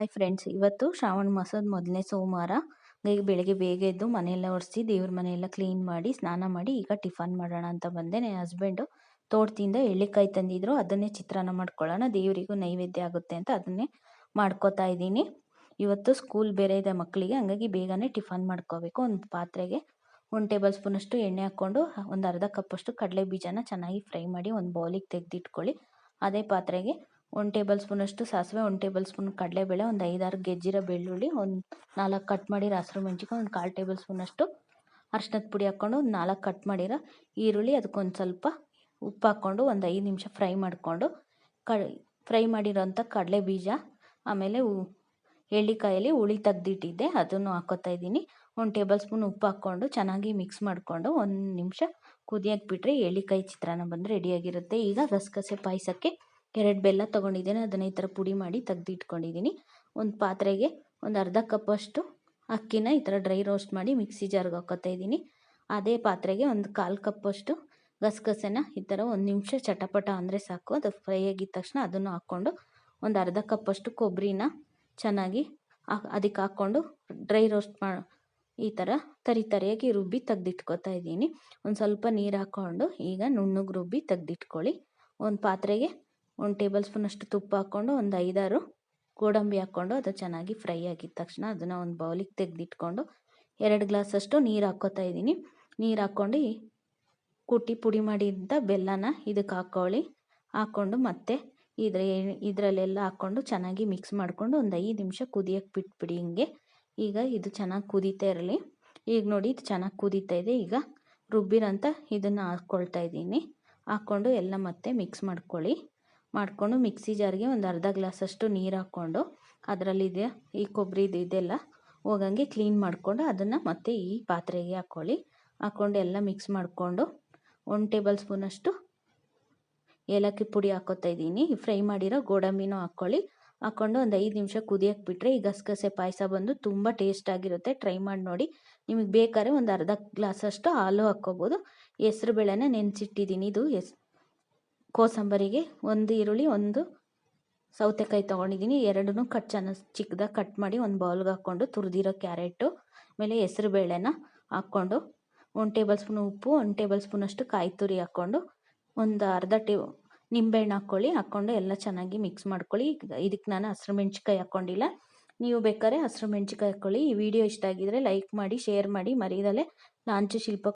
Hi friends ಇವತ್ತು ಶ್ರಾವಣ ಮಾಸದ ಮೊದಲನೇ ಸೋಮವಾರ. ಈಗ ಬೆಳಗ್ಗೆ ಬೇಗ ಎದ್ದು ಮನೆಯೆಲ್ಲ ಒರೆಸಿ ದೇವ್ರ ಮನೆಯೆಲ್ಲ ಕ್ಲೀನ್ ಮಾಡಿ, ಸ್ನಾನ ಮಾಡಿ ಈಗ ಟಿಫನ್ ಮಾಡೋಣ ಅಂತ ಬಂದೆ. ನನ್ನ ಹಸ್ಬೆಂಡು ತೋಟದಿಂದ ಎಳ್ಳಿಕಾಯಿ ತಂದಿದ್ರು. ಅದನ್ನೇ ಚಿತ್ರಾನ್ನ ಮಾಡ್ಕೊಳ್ಳೋಣ. ದೇವರಿಗೂ ನೈವೇದ್ಯ ಆಗುತ್ತೆ ಅಂತ ಅದನ್ನೇ ಮಾಡ್ಕೋತಾ ಇದ್ದೀನಿ. ಇವತ್ತು ಸ್ಕೂಲ್ ಬೇರೆ ಇದೆ ಮಕ್ಕಳಿಗೆ. ಹಂಗಾಗಿ ಬೇಗನೆ ಟಿಫನ್ ಮಾಡ್ಕೋಬೇಕು. ಒಂದು ಪಾತ್ರೆಗೆ ಒಂದು ಟೇಬಲ್ ಸ್ಪೂನಷ್ಟು ಎಣ್ಣೆ ಹಾಕ್ಕೊಂಡು, ಒಂದು ಅರ್ಧ ಕಪ್ಪಷ್ಟು ಕಡಲೆ ಬೀಜನ ಚೆನ್ನಾಗಿ ಫ್ರೈ ಮಾಡಿ, ಒಂದು ಬೌಲಿಗೆ ತೆಗೆದಿಟ್ಕೊಳ್ಳಿ. ಅದೇ ಪಾತ್ರೆಗೆ ಒಂದು ಟೇಬಲ್ ಸ್ಪೂನಷ್ಟು ಸಾಸಿವೆ, ಒಂದು ಟೇಬಲ್ ಸ್ಪೂನ್ ಕಡಲೆಬೇಳೆ, ಒಂದು ಐದಾರು ಗೆಜ್ಜಿರೋ ಬೆಳ್ಳುಳ್ಳಿ, ಒಂದು ನಾಲ್ಕು ಕಟ್ ಮಾಡಿರೋ ಹಸಿರು ಮೆಣಸಿನ್ಕಾಯಿ, ಒಂದು ಕಾಲು ಟೇಬಲ್ ಸ್ಪೂನಷ್ಟು ಅರ್ಶಿನದ ಪುಡಿ ಹಾಕ್ಕೊಂಡು ಒಂದು ನಾಲ್ಕು ಕಟ್ ಮಾಡಿರೋ ಈರುಳ್ಳಿ ಅದಕ್ಕೊಂದು ಸ್ವಲ್ಪ ಉಪ್ಪು ಹಾಕ್ಕೊಂಡು ಒಂದು ಐದು ನಿಮಿಷ ಫ್ರೈ ಮಾಡಿಕೊಂಡು ಕ ಫ್ರೈ ಮಾಡಿರೋಂಥ ಕಡಲೆ ಬೀಜ, ಆಮೇಲೆ ಎಳ್ಳಿಕಾಯಲ್ಲಿ ಹುಳಿ ತೆಗ್ದಿಟ್ಟಿದ್ದೆ, ಅದನ್ನು ಹಾಕೋತಾ ಇದ್ದೀನಿ. ಒಂದು ಟೇಬಲ್ ಸ್ಪೂನ್ ಉಪ್ಪು ಹಾಕ್ಕೊಂಡು ಚೆನ್ನಾಗಿ ಮಿಕ್ಸ್ ಮಾಡಿಕೊಂಡು ಒಂದು ನಿಮಿಷ ಕುದಿಯಕ್ಕೆ ಬಿಟ್ಟರೆ ಎಳ್ಳಿಕಾಯಿ ಚಿತ್ರಾನ್ನ ಬಂದು ರೆಡಿಯಾಗಿರುತ್ತೆ ಈಗ ಗಸಗಸೆ ಪಾಯಸಕ್ಕೆ ಎರಡು ಬೆಲ್ಲ ತೊಗೊಂಡಿದ್ದೇನೆ, ಅದನ್ನು ಈ ಥರ ಪುಡಿ ಮಾಡಿ ತೆಗ್ದಿಟ್ಕೊಂಡಿದ್ದೀನಿ. ಒಂದು ಪಾತ್ರೆಗೆ ಒಂದು ಅರ್ಧ ಕಪ್ಪಷ್ಟು ಅಕ್ಕಿನ ಈ ಥರ ಡ್ರೈ ರೋಸ್ಟ್ ಮಾಡಿ ಮಿಕ್ಸಿ ಜಾರ್ಗೆ ಹಾಕೋತಾ ಇದ್ದೀನಿ. ಅದೇ ಪಾತ್ರೆಗೆ ಒಂದು ಕಾಲು ಕಪ್ಪಷ್ಟು ಗಸಗಸೆನ ಈ ಥರ ಒಂದು ನಿಮಿಷ ಚಟಪಟ ಅಂದರೆ ಸಾಕು, ಅದು ಫ್ರೈ ಆಗಿದ ತಕ್ಷಣ ಅದನ್ನು ಹಾಕ್ಕೊಂಡು ಒಂದು ಅರ್ಧ ಕಪ್ಪಷ್ಟು ಕೊಬ್ಬರಿನ ಚೆನ್ನಾಗಿ ಅದಕ್ಕೆ ಹಾಕ್ಕೊಂಡು ಡ್ರೈ ರೋಸ್ಟ್ ಮಾ, ಈ ಥರ ತರಿ ತರಿಯಾಗಿ ರುಬ್ಬಿ ತೆಗ್ದಿಟ್ಕೊತಾ ಇದ್ದೀನಿ. ಒಂದು ಸ್ವಲ್ಪ ನೀರು ಹಾಕ್ಕೊಂಡು ಈಗ ನುಣ್ಣಗೆ ರುಬ್ಬಿ ತೆಗ್ದಿಟ್ಕೊಳ್ಳಿ. ಒಂದು ಪಾತ್ರೆಗೆ ಒಂದು ಟೇಬಲ್ ಸ್ಪೂನಷ್ಟು ತುಪ್ಪ ಹಾಕ್ಕೊಂಡು ಒಂದು ಐದಾರು ಗೋಡಂಬಿ ಹಾಕ್ಕೊಂಡು ಅದು ಚೆನ್ನಾಗಿ ಫ್ರೈ ಆಗಿದ ತಕ್ಷಣ ಅದನ್ನು ಒಂದು ಬೌಲಿಗೆ ತೆಗೆದಿಟ್ಕೊಂಡು ಎರಡು ಗ್ಲಾಸಷ್ಟು ನೀರು ಹಾಕ್ಕೋತಾ ಇದ್ದೀನಿ ನೀರು ಹಾಕ್ಕೊಂಡು ಕುಟ್ಟಿ ಪುಡಿ ಮಾಡಿದ್ದ ಬೆಲ್ಲನ ಇದಕ್ಕೆ ಹಾಕ್ಕೊಳ್ಳಿ ಹಾಕ್ಕೊಂಡು ಮತ್ತೆ ಇದ್ರ ಇದರಲ್ಲೆಲ್ಲ ಹಾಕ್ಕೊಂಡು ಚೆನ್ನಾಗಿ ಮಿಕ್ಸ್ ಮಾಡಿಕೊಂಡು ಒಂದು ಐದು ನಿಮಿಷ ಕುದಿಯೋಕ್ಕೆ ಬಿಟ್ಬಿಡಿ ಹಿಂಗೆ. ಈಗ ಇದು ಚೆನ್ನಾಗಿ ಕುದೀತಾ ಇರಲಿ. ಈಗ ನೋಡಿ ಇದು ಚೆನ್ನಾಗಿ ಕುದೀತಾ ಇದೆ. ಈಗ ರುಬ್ಬಿರಂತ ಇದನ್ನು ಹಾಕ್ಕೊಳ್ತಾ ಇದ್ದೀನಿ ಹಾಕ್ಕೊಂಡು ಎಲ್ಲ ಮತ್ತೆ ಮಿಕ್ಸ್ ಮಾಡ್ಕೊಳ್ಳಿ. ಮಾಡಿಕೊಂಡು ಮಿಕ್ಸಿ ಜಾರಿಗೆ ಒಂದು ಅರ್ಧ ಗ್ಲಾಸಷ್ಟು ನೀರು ಹಾಕ್ಕೊಂಡು ಅದರಲ್ಲಿದೆ ಈ ಕೊಬ್ಬರಿದು ಇದೆಲ್ಲ ಹೋಗಂಗೆ ಕ್ಲೀನ್ ಮಾಡಿಕೊಂಡು ಅದನ್ನು ಮತ್ತೆ ಈ ಪಾತ್ರೆಗೆ ಹಾಕ್ಕೊಳ್ಳಿ ಹಾಕ್ಕೊಂಡು ಎಲ್ಲ ಮಿಕ್ಸ್ ಮಾಡಿಕೊಂಡು ಒಂದು ಟೇಬಲ್ ಸ್ಪೂನಷ್ಟು ಏಲಕ್ಕಿ ಪುಡಿ ಹಾಕೋತಾ ಇದ್ದೀನಿ. ಫ್ರೈ ಮಾಡಿರೋ ಗೋಡಂಬಿನೂ ಹಾಕ್ಕೊಳ್ಳಿ ಹಾಕ್ಕೊಂಡು ಒಂದು ಐದು ನಿಮಿಷ ಕುದಿಯೋಕೆ ಬಿಟ್ಟರೆ ಈ ಗಸಗಸೆ ಪಾಯಸ ಬಂದು ತುಂಬ ಟೇಸ್ಟಾಗಿರುತ್ತೆ ಟ್ರೈ ಮಾಡಿ ನೋಡಿ. ನಿಮಗೆ ಬೇಕಾದ್ರೆ ಒಂದು ಅರ್ಧ ಗ್ಲಾಸಷ್ಟು ಹಾಲು ಹಾಕ್ಕೋಬೋದು. ಹೆಸ್ರು ಬೇಳೆನ ನೆನೆಸಿಟ್ಟಿದ್ದೀನಿ. ಇದು ಎಸ್ ಕೋಸಂಬರಿಗೆ ಒಂದು ಈರುಳ್ಳಿ, ಒಂದು ಸೌತೆಕಾಯಿ ತೊಗೊಂಡಿದ್ದೀನಿ. ಎರಡನ್ನೂ ಕಟ್ ಚೆನ್ನ ಚಿಕ್ಕದಾಗಿ ಕಟ್ ಮಾಡಿ ಒಂದು ಬೌಲ್ಗೆ ಹಾಕ್ಕೊಂಡು ತುರಿದಿರೋ ಕ್ಯಾರೆಟು, ಆಮೇಲೆ ಹೆಸ್ರು ಬೇಳೆನ ಹಾಕ್ಕೊಂಡು ಒಂದು ಟೇಬಲ್ ಸ್ಪೂನ್ ಉಪ್ಪು, ಒಂದು ಟೇಬಲ್ ಸ್ಪೂನಷ್ಟು ಕಾಯಿ ತುರಿ ಹಾಕ್ಕೊಂಡು ಒಂದು ಅರ್ಧ ಟೇ, ನಿಂಬೆಹಣ್ಣು ಹಾಕ್ಕೊಳ್ಳಿ. ಹಾಕ್ಕೊಂಡು ಎಲ್ಲ ಚೆನ್ನಾಗಿ ಮಿಕ್ಸ್ ಮಾಡ್ಕೊಳ್ಳಿ. ಇದಕ್ಕೆ ನಾನು ಹಸಿರು ಮೆಣ್ಸಿಕಾಯಿ ಹಾಕ್ಕೊಂಡಿಲ್ಲ. ನೀವು ಬೇಕಾದ್ರೆ ಹಸಿರು ಮೆಣ್ಸಿಕಾಯಿ ಹಾಕ್ಕೊಳ್ಳಿ. ಈ ವಿಡಿಯೋ ಇಷ್ಟ ಆಗಿದ್ರೆ ಲೈಕ್ ಮಾಡಿ ಶೇರ್ ಮಾಡಿ. ಮರೀದಲ್ಲೇ ಲಾಂಚು ಶಿಲ್ಪ